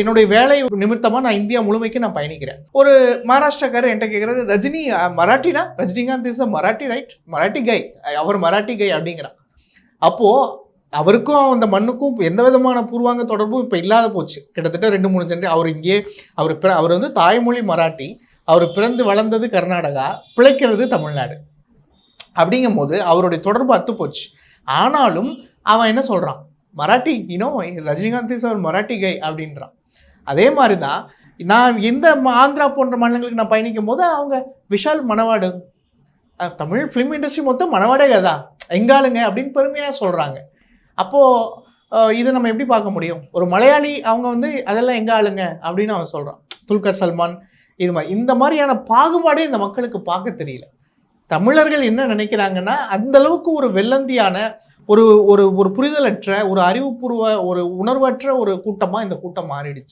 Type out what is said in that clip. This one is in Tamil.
என்னுடைய வேலை நிமித்தமா நான் இந்தியா முழுமைக்கு நான் பயணிக்கிறேன். ஒரு மகாராஷ்டிரக்காரர் என்கிட்ட கேட்குறாரு Rajini மராட்டினா? Rajinikanth is a Marathi right Marathi guy our Marathi guy அப்படிங்கிறான். அப்போ அவருக்கும் அந்த மண்ணுக்கும் எந்த விதமான பூர்வாங்க தொடர்பும் இப்போ இல்லாத போச்சு. கிட்டத்தட்ட ரெண்டு மூணு ஜென்ரே அவர் இங்கே அவர் பிற அவர் வந்து தாய்மொழி மராட்டி அவர் பிறந்து வளர்ந்தது கர்நாடகா பிழைக்கிறது தமிழ்நாடு. அப்படிங்கும் போது அவருடைய தொடர்பு அத்து போச்சு. ஆனாலும் அவன் என்ன சொல்கிறான் மராட்டி இன்னோ ரஜினிகாந்த் இஸ் அவர் மராட்டி கை அப்படின்றான். அதே மாதிரி தான் நான் இந்த ஆந்திரா போன்ற மாநிலங்களுக்கு நான் பயணிக்கும் போது அவங்க விஷால் மணவாடு. தமிழ் ஃபிலிம் இண்டஸ்ட்ரி மொத்தம் மணவாடே கதா எங்காளுங்க அப்படின்னு பெருமையாக சொல்கிறாங்க அப்போது இது நம்ம எப்படி பார்க்க முடியும்? ஒரு மலையாளி அவங்க வந்து அதெல்லாம் எங்கே ஆளுங்க அப்படின்னு அவன் சொல்கிறான் துல்கர் சல்மான் இது மாதிரி. இந்த மாதிரியான பாகுபாடே இந்த மக்களுக்கு பார்க்க தெரியல. தமிழர்கள் என்ன நினைக்கிறாங்கன்னா அந்த அளவுக்கு ஒரு வெள்ளந்தியான ஒரு ஒரு ஒரு புரிதலற்ற ஒரு அறிவுபூர்வ ஒரு உணர்வற்ற ஒரு கூட்டமாக இந்த கூட்டம் மாறிடுச்சு.